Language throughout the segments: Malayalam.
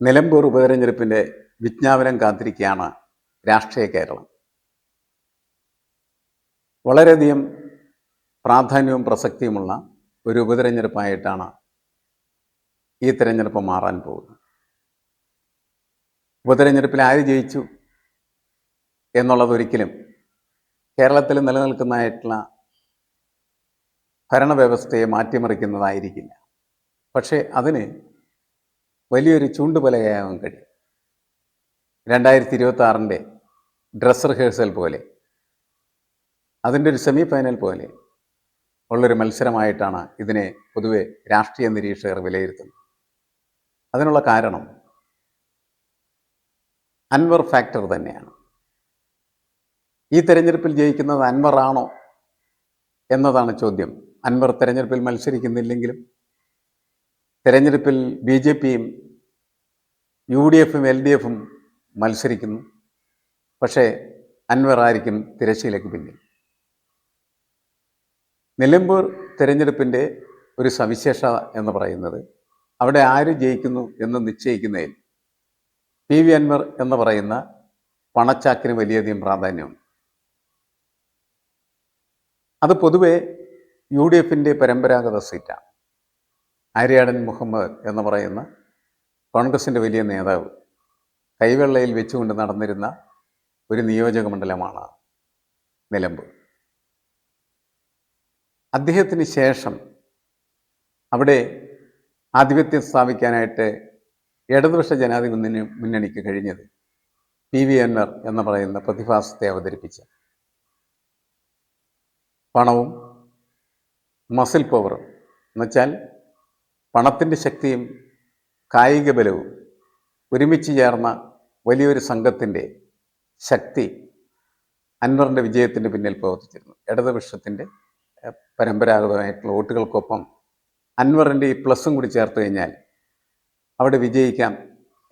നിലമ്പൂർ ഉപതെരഞ്ഞെടുപ്പിന്റെ വിജ്ഞാപനം കാത്തിരിക്കുകയാണ് രാഷ്ട്രീയ കേരളം. വളരെയധികം പ്രാധാന്യവും പ്രസക്തിയുമുള്ള ഒരു ഉപതെരഞ്ഞെടുപ്പായിട്ടാണ് ഈ തിരഞ്ഞെടുപ്പ് മാറാൻ പോകുന്നത്. ഉപതെരഞ്ഞെടുപ്പിൽ ആര് ജയിച്ചു എന്നുള്ളതൊരിക്കലും കേരളത്തിൽ നിലനിൽക്കുന്നതായിട്ടുള്ള ഭരണവ്യവസ്ഥയെ മാറ്റിമറിക്കുന്നതായിരിക്കില്ല. പക്ഷേ അതിന് വലിയൊരു ചൂണ്ടുപലകയാവാൻ കഴിയും രണ്ടായിരത്തി ഇരുപത്തി ആറിന്റെ ഡ്രസ് റിഹേഴ്സൽ പോലെ. അതിന്റെ ഒരു സെമി ഫൈനൽ പോലെ ഉള്ളൊരു മത്സരമായിട്ടാണ് ഇതിനെ പൊതുവെ രാഷ്ട്രീയ നിരീക്ഷകർ വിലയിരുത്തുന്നത്. അതിനുള്ള കാരണം അൻവർ ഫാക്ടർ തന്നെയാണ്. ഈ തെരഞ്ഞെടുപ്പിൽ ജയിക്കുന്നത് അൻവറാണോ എന്നതാണ് ചോദ്യം. അൻവർ തെരഞ്ഞെടുപ്പിൽ മത്സരിക്കുന്നില്ലെങ്കിലും തെരഞ്ഞെടുപ്പിൽ ബി ജെ പിയും യു ഡി എഫും എൽ ഡി എഫും മത്സരിക്കുന്നു. പക്ഷേ അൻവർ ആയിരിക്കും തിരശ്ശീലയ്ക്ക് പിന്നിൽ. നിലമ്പൂർ തിരഞ്ഞെടുപ്പിന്റെ ഒരു സവിശേഷത എന്ന് പറയുന്നത് അവിടെ ആര് ജയിക്കുന്നു എന്ന് നിശ്ചയിക്കുന്നതിൽ പി വി അൻവർ എന്ന് പറയുന്ന പണച്ചാക്കിന് വലിയധികം പ്രാധാന്യമുണ്ട്. അത് പൊതുവെ യു ഡി എഫിന്റെ പരമ്പരാഗത സീറ്റാണ്. ആര്യാടൻ മുഹമ്മദ് എന്ന് പറയുന്ന കോൺഗ്രസിന്റെ വലിയ നേതാവ് കൈവെള്ളയിൽ വെച്ചുകൊണ്ട് നടന്നിരുന്ന ഒരു നിയോജക മണ്ഡലമാണ് നിലമ്പൂർ. അദ്ദേഹത്തിന് ശേഷം അവിടെ ആധിപത്യം സ്ഥാപിക്കാനായിട്ട് ഇടതുപക്ഷ ജനാധിപത്യ മുന്നണി മുന്നണിക്ക് കഴിഞ്ഞത് പി വി എന്നർ എന്ന് പറയുന്ന പ്രതിഭാസത്തെ അവതരിപ്പിച്ച പണവും മസിൽ പവറും. എന്നുവെച്ചാൽ പണത്തിന്റെ ശക്തിയും കായിക ബലവും ഒരുമിച്ച് ചേർന്ന വലിയൊരു സംഘത്തിന്റെ ശക്തി അൻവറിന്റെ വിജയത്തിന്റെ പിന്നിൽ പ്രവർത്തിച്ചിരുന്നു. ഇടതുപക്ഷത്തിന്റെ പരമ്പരാഗതമായിട്ടുള്ള വോട്ടുകൾക്കൊപ്പം അൻവറിന്റെ ഈ പ്ലസും കൂടി ചേർത്ത് കഴിഞ്ഞാൽ അവിടെ വിജയിക്കാം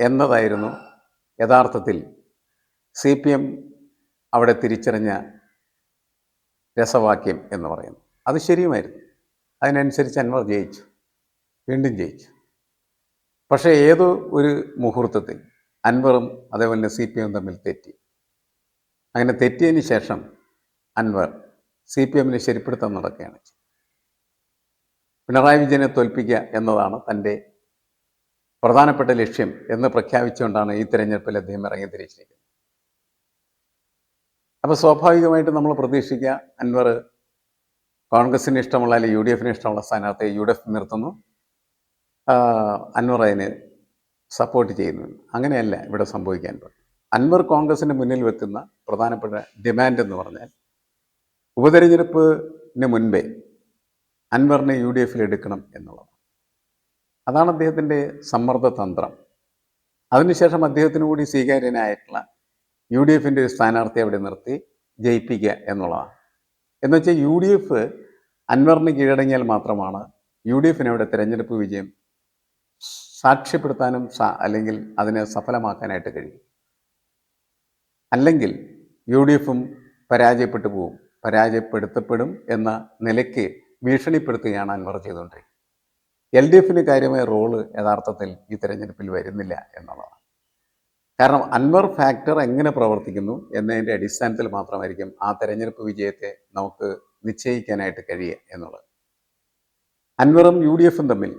എന്നതായിരുന്നു യഥാർത്ഥത്തിൽ സി പി എം അവിടെ തിരിച്ചറിഞ്ഞ രസവാക്യം എന്ന് പറയുന്നു അത് ശരിയുമായിരുന്നു. അതിനനുസരിച്ച് അൻവർ ജയിച്ചു. വീണ്ടും ജയിച്ചു. പക്ഷേ ഏതോ ഒരു മുഹൂർത്തത്തിൽ അൻവറും അതേപോലെ സി പി എം തമ്മിൽ തെറ്റി. അങ്ങനെ തെറ്റിയതിന് ശേഷം അൻവർ സി പി എമ്മിനെ ശരിപ്പെടുത്താൻ നടക്കുകയാണ് പിണറായി വിജയനെ തോൽപ്പിക്കുക എന്നതാണ് തന്റെ പ്രധാനപ്പെട്ട ലക്ഷ്യം എന്ന് പ്രഖ്യാപിച്ചുകൊണ്ടാണ് ഈ തിരഞ്ഞെടുപ്പിൽ അദ്ദേഹം ഇറങ്ങി തിരിച്ചിരിക്കുന്നത്. അപ്പോൾ സ്വാഭാവികമായിട്ട് നമ്മൾ പ്രതീക്ഷിക്കുക അൻവർ കോൺഗ്രസിന് ഇഷ്ടമുള്ള അല്ലെങ്കിൽ യു ഡി എഫിന് ഇഷ്ടമുള്ള സ്ഥാനാർത്ഥിയെ യു ഡി എഫ് നിർത്തുന്നു. ആഹ് സപ്പോർട്ട് ചെയ്യുന്നു അങ്ങനെയല്ല ഇവിടെ സംഭവിക്കാൻ പോകുന്നത് അൻവർ കോൺഗ്രസിന് മുന്നിൽ വെക്കുന്ന പ്രധാനപ്പെട്ട ഡിമാൻഡ് എന്ന് പറഞ്ഞാൽ ഉപതെരഞ്ഞെടുപ്പിന് മുൻപേ അൻവറിനെ യു ഡി എഫിൽ എടുക്കണം എന്നുള്ളതാണ്. അതാണ് അദ്ദേഹത്തിന്റെ സമ്മർദ്ദ തന്ത്രം. അതിനുശേഷം അദ്ദേഹത്തിന് കൂടി സ്വീകാര്യനായിട്ടുള്ള യു ഡി എഫിന്റെ ഒരു സ്ഥാനാർത്ഥിയെ അവിടെ നിർത്തി ജയിപ്പിക്കുക എന്നുള്ളതാണ്. എന്നുവെച്ചാൽ യു ഡി എഫ് അൻവറിന് കീഴടങ്ങിയാൽ മാത്രമാണ് യു ഡി എഫിന് അവിടെ തിരഞ്ഞെടുപ്പ് വിജയം സാക്ഷ്യപ്പെടുത്താനും അല്ലെങ്കിൽ അതിനെ സഫലമാക്കാനായിട്ട് കഴിയും. അല്ലെങ്കിൽ യു ഡി എഫും പരാജയപ്പെട്ടു പോകും പരാജയപ്പെടുത്തപ്പെടും എന്ന നിലയ്ക്ക് ഭീഷണിപ്പെടുത്തുകയാണ് അൻവർ ചെയ്തുകൊണ്ടിരിക്കുന്നത്. എൽ ഡി എഫിന് കാര്യമായ റോൾ യഥാർത്ഥത്തിൽ ഈ തെരഞ്ഞെടുപ്പിൽ വരുന്നില്ല എന്നുള്ളതാണ്. കാരണം അൻവർ ഫാക്ടർ എങ്ങനെ പ്രവർത്തിക്കുന്നു എന്നതിന്റെ അടിസ്ഥാനത്തിൽ മാത്രമായിരിക്കും ആ തെരഞ്ഞെടുപ്പ് വിജയത്തെ നമുക്ക് നിശ്ചയിക്കാനായിട്ട് കഴിയുക എന്നുള്ളത്. അൻവറും യു ഡി എഫും തമ്മിൽ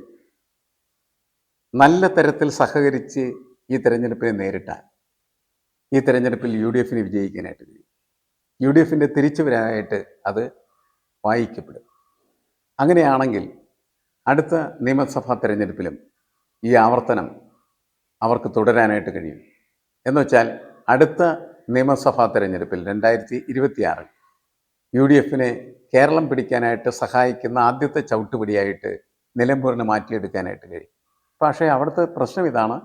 നല്ല തരത്തിൽ സഹകരിച്ച് ഈ തെരഞ്ഞെടുപ്പിനെ നേരിട്ടാൽ ഈ തെരഞ്ഞെടുപ്പിൽ യു ഡി എഫിന് വിജയിക്കാനായിട്ട് കഴിയും. യു ഡി എഫിന്റെ തിരിച്ചുവരാനായിട്ട് അത് വായിക്കപ്പെടും. അങ്ങനെയാണെങ്കിൽ അടുത്ത നിയമസഭാ തെരഞ്ഞെടുപ്പിലും ഈ ആവർത്തനം അവർക്ക് തുടരാനായിട്ട് കഴിയും. എന്നുവെച്ചാൽ അടുത്ത നിയമസഭാ തെരഞ്ഞെടുപ്പിൽ രണ്ടായിരത്തി ഇരുപത്തിയാറിൽ യു ഡി എഫിനെ കേരളം പിടിക്കാനായിട്ട് സഹായിക്കുന്ന ആദ്യത്തെ ചവിട്ടുപടിയായിട്ട് നിലമ്പൂരിനെ മാറ്റിയെടുക്കാനായിട്ട് കഴിയും. പക്ഷേ അവിടുത്തെ പ്രശ്നം ഇതാണ്.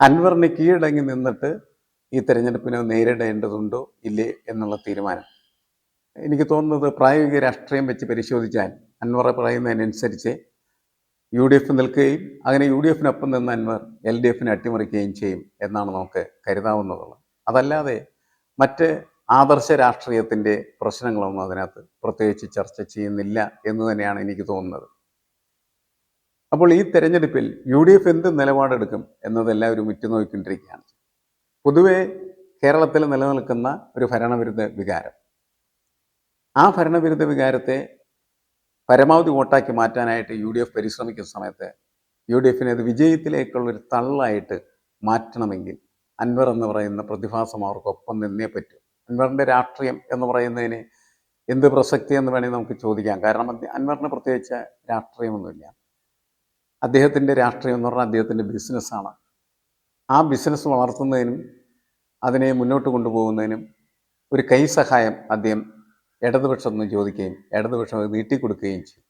അൻവറിന് കീഴടങ്ങി നിന്നിട്ട് ഈ തെരഞ്ഞെടുപ്പിനെ നേരിടേണ്ടതുണ്ടോ ഇല്ലേ എന്നുള്ള തീരുമാനം. എനിക്ക് തോന്നുന്നത് പ്രായോഗിക രാഷ്ട്രീയം വെച്ച് പരിശോധിച്ചാൽ അൻവർ പറയുന്നതിനനുസരിച്ച് യു ഡി എഫ് നിൽക്കുകയും അങ്ങനെ യു ഡി എഫിനൊപ്പം നിന്ന് അൻവർ എൽ ഡി എഫിനെ അട്ടിമറിക്കുകയും ചെയ്യും എന്നാണ് നമുക്ക് കരുതാവുന്നതുള്ളത്. അതല്ലാതെ മറ്റ് ആദർശ രാഷ്ട്രീയത്തിന്റെ പ്രശ്നങ്ങളൊന്നും അതിനകത്ത് പ്രത്യേകിച്ച് ചർച്ച ചെയ്യുന്നില്ല എന്ന് തന്നെയാണ് എനിക്ക് തോന്നുന്നത്. അപ്പോൾ ഈ തെരഞ്ഞെടുപ്പിൽ യു ഡി എഫ് എന്ത് നിലപാടെടുക്കും എന്നതെല്ലാവരും ഉറ്റുനോക്കിക്കൊണ്ടിരിക്കുകയാണ് പൊതുവെ കേരളത്തിൽ നിലനിൽക്കുന്ന ഒരു ഭരണവിരുദ്ധ വികാരം. ആ ഭരണവിരുദ്ധ വികാരത്തെ പരമാവധി വോട്ടാക്കി മാറ്റാനായിട്ട് യു ഡി എഫ് പരിശ്രമിക്കുന്ന സമയത്ത് യു ഡി എഫിനെ അത് വിജയത്തിലേക്കുള്ളൊരു തള്ളായിട്ട് മാറ്റണമെങ്കിൽ അൻവർ എന്ന് പറയുന്ന പ്രതിഭാസം അവർക്കൊപ്പം നിന്നേ പറ്റൂ. അൻവറിന്റെ രാഷ്ട്രീയം എന്ന് പറയുന്നതിന് എന്ത് പ്രസക്തി എന്ന് വേണമെങ്കിൽ നമുക്ക് ചോദിക്കാം. കാരണം അൻവറിന് പ്രത്യേകിച്ച് രാഷ്ട്രീയമൊന്നുമില്ല. അദ്ദേഹത്തിന്റെ രാഷ്ട്രീയം എന്ന് പറഞ്ഞാൽ അദ്ദേഹത്തിന്റെ ബിസിനസ്സാണ്. ആ ബിസിനസ് വളർത്തുന്നതിനും അതിനെ മുന്നോട്ട് കൊണ്ടുപോകുന്നതിനും ഒരു കൈ സഹായം അദ്ദേഹം ഇടതുപക്ഷം നിന്ന് ചോദിക്കുകയും ഇടതുപക്ഷം അത് നീട്ടിക്കൊടുക്കുകയും ചെയ്യും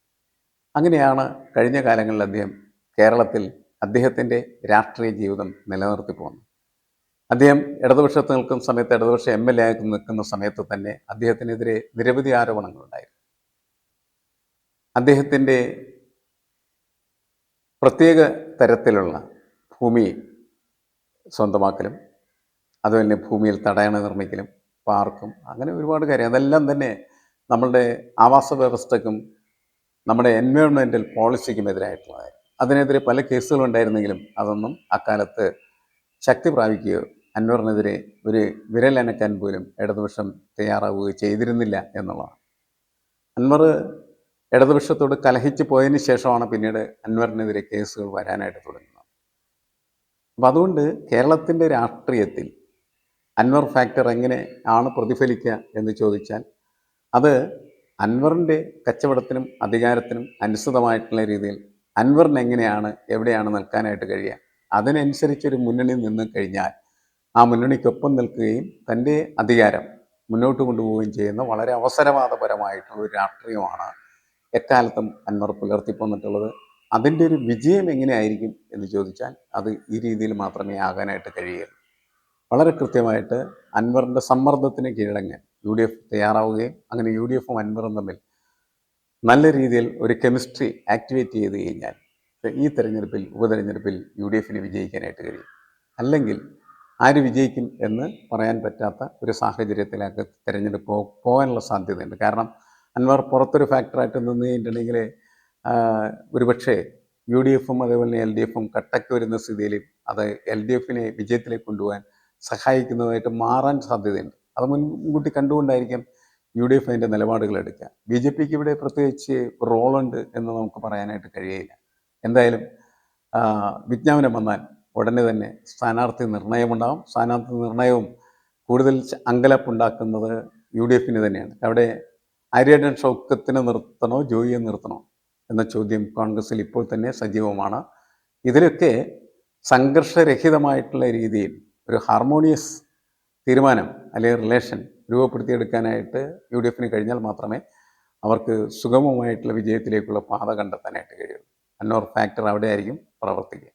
അങ്ങനെയാണ് കഴിഞ്ഞ കാലങ്ങളിൽ അദ്ദേഹം കേരളത്തിൽ അദ്ദേഹത്തിന്റെ രാഷ്ട്രീയ ജീവിതം നിലനിർത്തി പോകുന്നത്. അദ്ദേഹം ഇടതുപക്ഷത്ത് നിൽക്കുന്ന സമയത്ത് ഇടതുപക്ഷ എം എൽ എ ആയി നിൽക്കുന്ന സമയത്ത് തന്നെ അദ്ദേഹത്തിനെതിരെ നിരവധി ആരോപണങ്ങളുണ്ടായിരുന്നു. അദ്ദേഹത്തിന്റെ പ്രത്യേക തരത്തിലുള്ള ഭൂമി സ്വന്തമാക്കലും അതുപോലെ ഭൂമിയിൽ തടയണ നിർമ്മിക്കലും പാർക്കും അങ്ങനെ ഒരുപാട് കാര്യം. അതെല്ലാം തന്നെ നമ്മളുടെ ആവാസ വ്യവസ്ഥക്കും നമ്മുടെ എൻവയോൺമെന്റൽ പോളിസിക്കും എതിരായിട്ടുള്ളതായിരുന്നു അതിനെതിരെ പല കേസുകളും ഉണ്ടായിരുന്നെങ്കിലും അതൊന്നും അക്കാലത്ത് ശക്തി പ്രാപിക്കുകയോ അൻവറിനെതിരെ ഒരു വിരലനക്കാൻ പോലും ഇടതുപക്ഷം തയ്യാറാവുകയോ ചെയ്തിരുന്നില്ല എന്നുള്ളതാണ്. അൻവർ ഇടതുപക്ഷത്തോട് കലഹിച്ചു പോയതിന് ശേഷമാണ് പിന്നീട് അൻവറിനെതിരെ കേസുകൾ വരാനായിട്ട് തുടങ്ങുന്നത്. അപ്പം അതുകൊണ്ട് കേരളത്തിന്റെ രാഷ്ട്രീയത്തിൽ അൻവർ ഫാക്ടർ എങ്ങനെ ആണ് പ്രതിഫലിക്കുക എന്ന് ചോദിച്ചാൽ അത് അൻവറിന്റെ കച്ചവടത്തിനും അധികാരത്തിനും അനുസൃതമായിട്ടുള്ള രീതിയിൽ അൻവറിന് എങ്ങനെയാണ് എവിടെയാണ് നിൽക്കാനായിട്ട് കഴിയുക അതിനനുസരിച്ചൊരു മുന്നണി നിന്ന് കഴിഞ്ഞാൽ ആ മുന്നണിക്കൊപ്പം നിൽക്കുകയും തന്റെ അധികാരം മുന്നോട്ട് കൊണ്ടുപോവുകയും ചെയ്യുന്ന വളരെ അവസരവാദപരമായിട്ടുള്ള ഒരു രാഷ്ട്രീയമാണ് എക്കാലത്തും അൻവർ പുലർത്തിപ്പോന്നിട്ടുള്ളത്. അതിന്റെ ഒരു വിജയം എങ്ങനെയായിരിക്കും എന്ന് ചോദിച്ചാൽ അത് ഈ രീതിയിൽ മാത്രമേ ആകാനായിട്ട് കഴിയുള്ളൂ വളരെ കൃത്യമായിട്ട് അൻവറിന്റെ സമ്മർദ്ദത്തിന് കീഴടങ്ങാൻ യു ഡി എഫ് തയ്യാറാവുകയും അങ്ങനെ യു ഡി എഫും അൻവറും തമ്മിൽ നല്ല രീതിയിൽ ഒരു കെമിസ്ട്രി ആക്ടിവേറ്റ് ചെയ്ത് കഴിഞ്ഞാൽ ഈ തെരഞ്ഞെടുപ്പിൽ ഉപതെരഞ്ഞെടുപ്പിൽ യു ഡി എഫിന് വിജയിക്കാനായിട്ട് കഴിയും. അല്ലെങ്കിൽ ആര് വിജയിക്കും എന്ന് പറയാൻ പറ്റാത്ത ഒരു സാഹചര്യത്തിലേക്ക് തിരഞ്ഞെടുപ്പ് പോകാനുള്ള സാധ്യതയുണ്ട്. കാരണം അൻവർ പുറത്തൊരു ഫാക്ടറായിട്ട് നിന്ന് കഴിഞ്ഞിട്ടുണ്ടെങ്കിൽ ഒരുപക്ഷെ യു ഡി എഫും അതേപോലെ തന്നെ എൽ ഡി എഫും കട്ടയ്ക്ക് വരുന്ന സ്ഥിതിയിൽ അത് എൽ ഡി എഫിനെ വിജയത്തിലേക്ക് കൊണ്ടുപോകാൻ സഹായിക്കുന്നതായിട്ട് മാറാൻ സാധ്യതയുണ്ട്. അത് മുൻകൂട്ടി കണ്ടുകൊണ്ടായിരിക്കും യു ഡി എഫ് അതിന്റെ നിലപാടുകൾ എടുക്കുക. ബി ജെ പിക്ക് ഇവിടെ പ്രത്യേകിച്ച് റോളുണ്ട് എന്ന് നമുക്ക് പറയാനായിട്ട് കഴിയില്ല എന്തായാലും വിജ്ഞാപനം വന്നാൽ ഉടനെ തന്നെ സ്ഥാനാർത്ഥി നിർണയമുണ്ടാകും സ്ഥാനാർത്ഥി നിർണയവും കൂടുതൽ അങ്കലപ്പുണ്ടാക്കുന്നത് യു ഡി എഫിന് തന്നെയാണ്. അവിടെ ആര്യടൻ ഷൗക്കത്തിനെ നിർത്തണോ ജോയിയെ നിർത്തണോ എന്ന ചോദ്യം കോൺഗ്രസിൽ ഇപ്പോൾ തന്നെ സജീവമാണ്. ഇതിലൊക്കെ സംഘർഷരഹിതമായിട്ടുള്ള രീതിയിൽ ഒരു ഹാർമോണിയസ് തീരുമാനം അല്ലെങ്കിൽ റിലേഷൻ രൂപപ്പെടുത്തിയെടുക്കാനായിട്ട് യു ഡി എഫിന് കഴിഞ്ഞാൽ മാത്രമേ അവർക്ക് സുഗമമായിട്ടുള്ള വിജയത്തിലേക്കുള്ള പാത കണ്ടെത്താനായിട്ട് കഴിയുള്ളൂ അന്നോർ ഫാക്ടർ അവിടെ ആയിരിക്കും പ്രവർത്തിക്കുക.